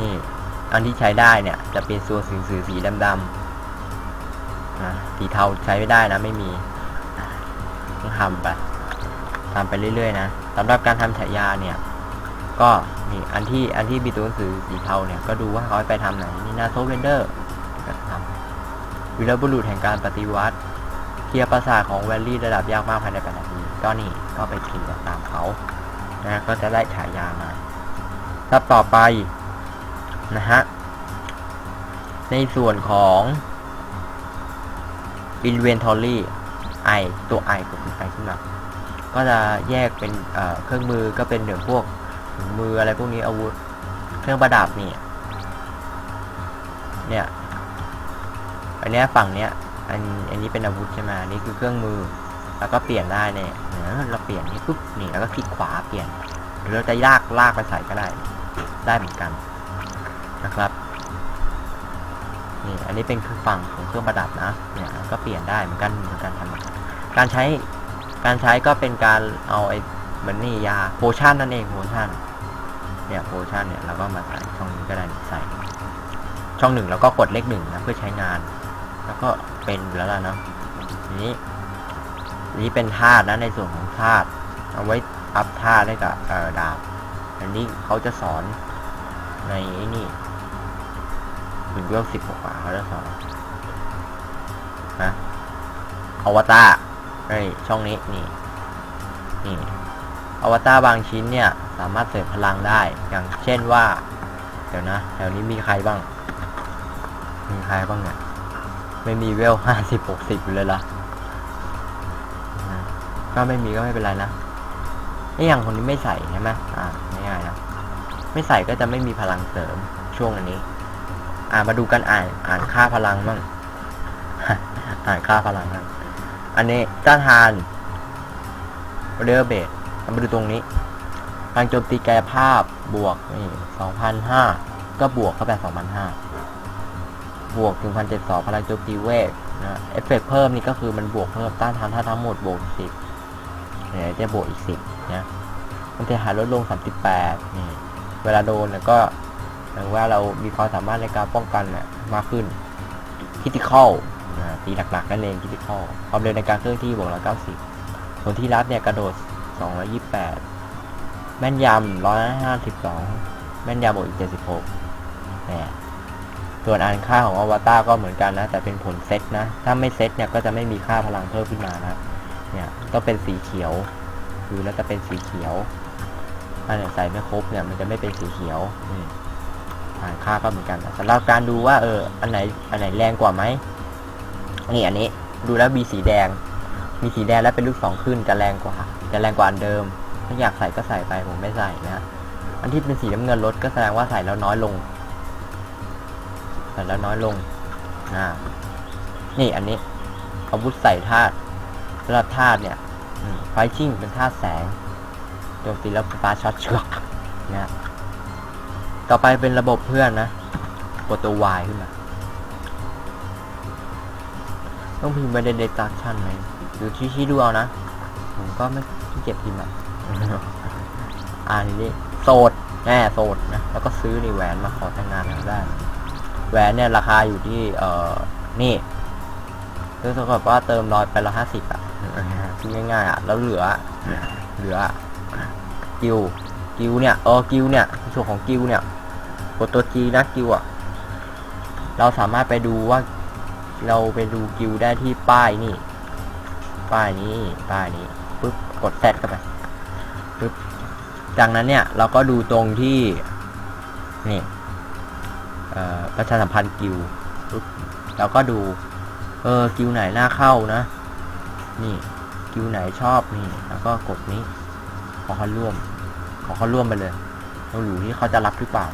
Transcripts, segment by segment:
นี่อันที่ใช้ได้เนี่ย จะเป็นตัวสีสีสีดำๆสีเทาใช้ไม่ได้นะ ไม่มีต้องทำไปทำไปเรื่อยๆนะสำหรับการทำฉายาเนี่ย ก็นี่อันที่อันที่มีตัวหนังสือสีเทาเนี่ยก็ดูว่าเขาไปทำไหนนี่นาโซเวนเดอร์ก็ทำวิลบุรุษแห่งการปฏิวัติเคลียร์ปราสาทของแวลลี่ระดับยากมากภายใน8นาทีก็นี่ก็ไปเคลียร์ตามเขานะก็จะได้ฉายามาทับต่อไป นะฮะ ในส่วนของ Inventory i ตัว i กดตัว i ขึ้นมา ก็จะแยกเป็นเครื่องมือก็เป็นเดี๋ยวพวกถุงมืออะไรพวกนี้อาวุธ เครื่องประดับนี่ เนี่ย อันนี้ฝั่งเนี้ย อันอันนี้เป็นอาวุธใช่ไหมอันนี้คือเครื่องมือ แล้วก็เปลี่ยนได้เนี่ยเออเราเปลี่ยนนี่ปุ๊บนี่แล้วก็คลิกขวาเปลี่ยน หรือเราจะลากลากไปใส่ก็ได้ ได้เหมือนกัน นะครับนี่อันนี้เป็นคือฝั่งของเครื่องประดับนะเนี่ยก็เปลี่ยนได้เหมือนกันเหมือนกันทำการใช้การใช้ก็เป็นการเอาไอ้เหมือนนี่ยาโพชั่นนั่นเองโพชั่นเนี่ยโพชั่นเนี่ยเราก็มาใส่ช่องนี้ก็ได้ใส่ ช่องหนึ่งแล้วก็กดเลขหนึ่งนะเพื่อใช้งาน แล้วก็เป็นแล้วล่ะเนาะนี้นี้เป็นธาตุนะในส่วนของธาตุเอาไว้อัพธาตุให้กับดาบอันนี้เขาจะสอนในนี่ ถึงเวลสิบกว่าเขาจะสอนนะอวตารเฮ้ยช่องนี้นี่นี่อวตารบางชิ้นเนี่ย สามารถเสริมพลังได้ อย่างเช่นว่า เดี๋ยวนะ แถวนี้มีใครบ้าง มีใครบ้างเนี่ย ไม่มีเวลห้าสิบหกสิบอยู่เลยละนะก็ไม่มีก็ไม่เป็นไรนะไอ้อย่างคนนี้ไม่ใส่ใช่ไหมอ่าง่ายๆนะ ไม่ใส่ก็จะไม่มีพลังเสริมช่วงอันนี้ อ่ามาดูกันอ่านอ่านค่าพลังบ้างอ่านค่าพลังบ้างอันนี้ต้านทานเรือเบสมาดูตรงนี้พลังโจมตีกายภาพบวกนี่สองพันห้าก็บวกเข้าไปสองพันห้าบวกถึงพันเจ็ดสองพลังโจมตีเวทนะเอฟเฟกเพิ่มนี่ก็คือมันบวกเพิ่มต้านทานถ้าทั้งหมดบวกสิบเนี่ยจะบวกอีกสิบนะมันจะหายลดลงสามสิบแปดนี่ เวลาโดนเนี่ยก็ หมายว่าเรามีความสามารถในการป้องกันมากขึ้นคิติคอลตีหนักๆนั่นเองคิติคอลความเร็วในการเคลื่อนที่บวกร้อยเก้าสิบส่วนที่รับเนี่ยกระโดดสองร้อยี่แปดแม่นยำร้อยห้าสิบสองแม่นยำบวกอีกเจ็ดสิบหกเนี่ยส่วนอันค่าของอวตารก็เหมือนกันนะ แต่เป็นผลเซตนะ ถ้าไม่เซตเนี่ยก็จะไม่มีค่าพลังเพิ่มขึ้นมานะ เนี่ยก็เป็นสีเขียว คือแล้วจะเป็นสีเขียว ถ้าเนี่ยใส่ไม่ครบเนี่ยมันจะไม่เป็นสีเขียวนี่ อ่านค่าก็เหมือนกันสำหรับการดูว่าเอออันไหนอันไหนแรงกว่าไหมนี่อันนี้ดูแล้วมีสีแดง มีสีแดงแล้วเป็นลูกสองขึ้นจะแรงกว่า จะแรงกว่าอันเดิม ถ้าอยากใส่ก็ใส่ไปผมไม่ใส่นะอันที่เป็นสีน้ำเงินลดก็แสดงว่าใส่แล้วน้อยลงใส่แล้วน้อยลงอ่านี่อันนี้อาวุธใส่ธาตุสำหรับธาตุเนี่ยไฟชิ่งเป็นธาตุแสงโจมตีแล้วฟ้าช็อตเชือกนะ ต่อไปเป็นระบบเพื่อนนะ กดตัว Y ขึ้นมา ต้องพิมพ์ไปใน destruction ไหมหรือชี้ชี้ดูเอานะ ผมก็ไม่ขี้เกียจพิมพ์อะอ่านี่นี่โสดแน่โสดนะ แล้วก็ซื้อนี่แหวนมาขอแต่งงานกันได้ แหวนเนี่ยราคาอยู่ที่ เอ่อ นี่คือถ้าเกิดว่าเติมร้อยไปละห้าสิบอะคิดง่ายๆอะ แล้วเหลือ เหลือ กิว กิวเนี่ย เออ กิวเนี่ยส่วนของกิวเนี่ย กดตัวจีนะกิวอะเราสามารถไปดูว่า เราไปดูกิวได้ที่ป้ายนี่ ป้ายนี้ป้ายนี้ปุ๊บกดแซดเข้าไปปุ๊บจากนั้นเนี่ยเราก็ดูตรงที่นี่ประชาสัมพันธ์กิวปุ๊บเราก็ดู เออกิวไหนน่าเข้านะ นี่กิวไหนชอบนี่ แล้วก็กดนี้ขอเขาร่วม ขอเขาร่วมไปเลย เราอยู่ที่เขาจะรับหรือเปล่า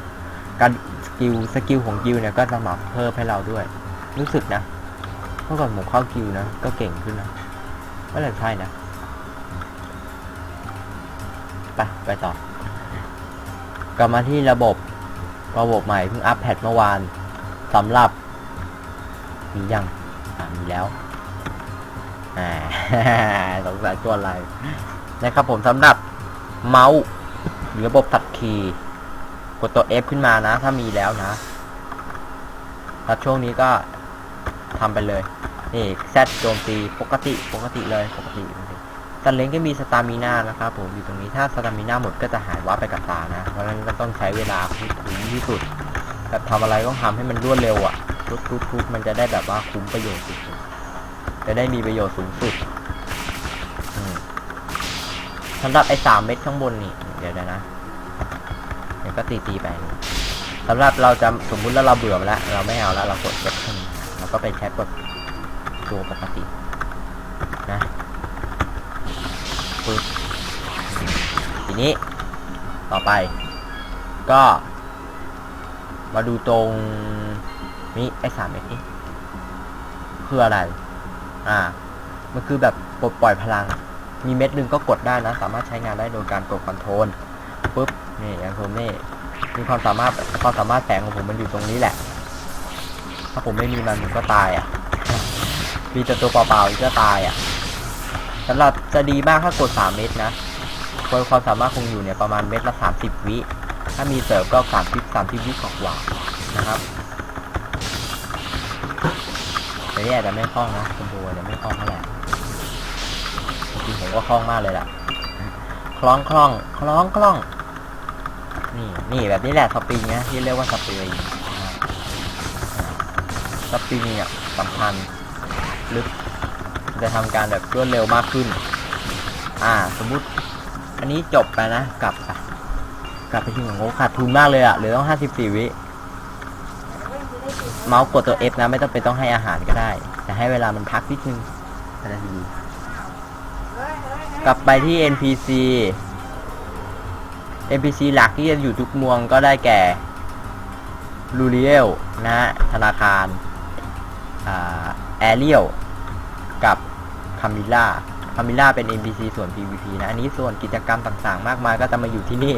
การสกิลสกิลของกิลเนี่ยก็สมัครเพิ่มให้เราด้วย รู้สึกนะเมื่อก่อนผมเข้ากิลนะก็เก่งขึ้นนะก็เลยใช่นะไปไปต่อกลับมาที่ระบบระบบใหม่เพิ่งอัปเดตเมื่อวานสำหรับ มียังมีแล้วอ่าสงสัยตัวอะไรนะครับผมสำหรับเมาส์หรือระบบตัดคีย์ กดตัว F ขึ้นมานะ ถ้ามีแล้วนะแล้วช่วงนี้ก็ทำไปเลย นี่แซดโจมตีปกติปกติเลยปกติสัตว์เล้งก็มีสตามิน่านะครับผมอยู่ตรงนี้ถ้าสตามิน่าหมดก็จะหายวับไปกับตานะ เพราะฉะนั้นก็ต้องใช้เวลาคุ้มที่สุดแบบทำอะไรต้องทำให้มันรวดเร็วอะ่ะทุกทุกทุกมันจะได้แบบว่าคุ้มประโยชน์สุดจะได้มีประโยชน์สูงสุดสำหรับไอ้สามเม็ดข้างบนนี่ เดี๋ยวนะ เดี๋ยวก็ตีตีไปสำหรับเราจะสมมุติแล้วเราเบื่อมาแล้ว เราไม่เอาแล้ว เรากดเซ็ตขึ้นเราก็ไปใช้กดตัวปกตินะปึ๊บทีนี้ต่อไป ก็ มาดูตรงนี้ไอ้สามเม็ดนี้คืออะไร อ่า มันคือแบบปลดปล่อยพลัง มีเม็ดหนึ่งก็กดได้นะ สามารถใช้งานได้โดยการกดคอนโทรลปุ๊บ นี่อย่างผมนี่มีความสามารถความสามารถแฝงของผมมันอยู่ตรงนี้แหละ ถ้าผมไม่มีมันผมก็ตายอะ มีแต่ตัวเปล่าๆอีกก็ตายอะสำหรับจะดีมากถ้ากด 3 เม็ดนะความความสามารถคงอยู่เนี่ยประมาณเม็ดละ 30 วิ ถ้ามีเสิร์ฟก็ 30 30 วิกว่านะครับแต่นี่อาจจะไม่คล่องนะคุณบัวจะไม่คล่องเท่าไหร่จริงผมก็คล่องมากเลยล่ะ คล้องคล่อง คล้องคล่อง นี่นี่แบบนี้แหละสปริงนะที่เรียกว่าสปริงสปริงเนี่ยสำคัญลึกจะทำการแบบรวดเร็วมากขึ้น อ่า สมมุติ อันนี้จบไปนะ กลับไปกลับไปที่ของโอ้ขาดทุนมากเลยอะเหลือต้องห้าสิบสี่วิ เมาส์กดตัว F นะ ไม่ต้องเป็นต้องให้อาหารก็ได้ แต่ให้เวลามันพักนิดนึงนาทีกลับไปที่ NPC NPC หลักที่จะอยู่ทุกเมืองก็ได้แก่ลูเรียลนะฮะธนาคารแอเรียลกับคามิล่าคามิล่าเป็น NPC ส่วน PVP นะอันนี้ส่วนกิจกรรมต่างๆ มากมายก็จะมาอยู่ที่นี่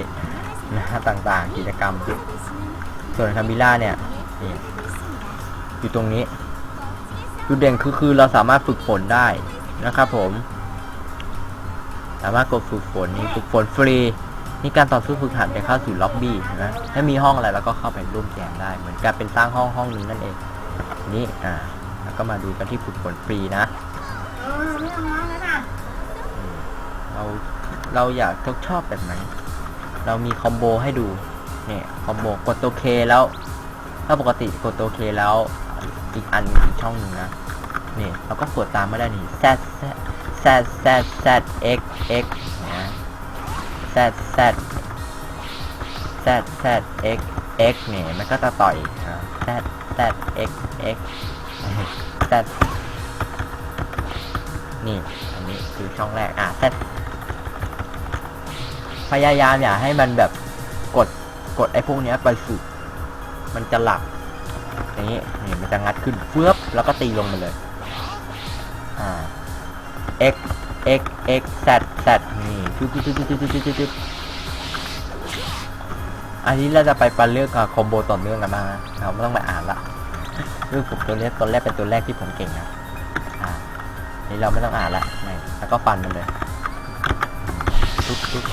นะฮะต่างๆ กิจกรรม ส่วนคามิล่าเนี่ยนี่อยู่ตรงนี้จุดเด่นคือคือเราสามารถฝึกฝนได้นะครับผม สามารถกดฝึกฝนนี่ฝึกฝนฟรี นี่การต่อสู้ฝึกหัดไปเข้าสู่ล็อบบี้นะถ้ามีห้องอะไรเราก็เข้าไปร่วมแจมได้ เหมือนกับเป็นสร้างห้องห้องนึงนั่นเอง นี่อ่าแล้วก็มาดูกันที่ฝึกฝนฟรีนะเออไม่เอาแล้วนะเราเราอยากทดชอบแบบไหนเรามีคอมโบให้ดูเนี่ยคอมโบกดตัวเคแล้ว ถ้าปกติกดตัวเคแล้วอีกอันอีกช่องหนึ่งนะนี่เราก็กดตามไม่ได้นี่ z z z z z x x นะ z z z z x x เนี่ยมันก็จะต่อย z z x x z นี่อันนี้คือช่องแรกอะ z พยายามอย่าให้มันแบบกดกดไอ้พวกเนี้ยไปฝึกมันจะหลับอย่างนี้นี่มันจะงัดขึ้นเฟือบแล้วก็ตีลงมาเลยอ่า x x x z z นี่จุ๊บจุ๊บจุ๊บจุ๊บจุ๊บจุ๊บจุ๊บอันนี้เราจะไปปันเรื่องกับคอมโบต่อเนื่องกันมาเราไม่ต้องมาอ่านละรูปผมตัวนี้ตัวแรกเป็นตัวแรกที่ผมเก่งนะอ่านี่เราไม่ต้องอ่านละไม่แล้วก็ฟันมันเลยจุ๊บ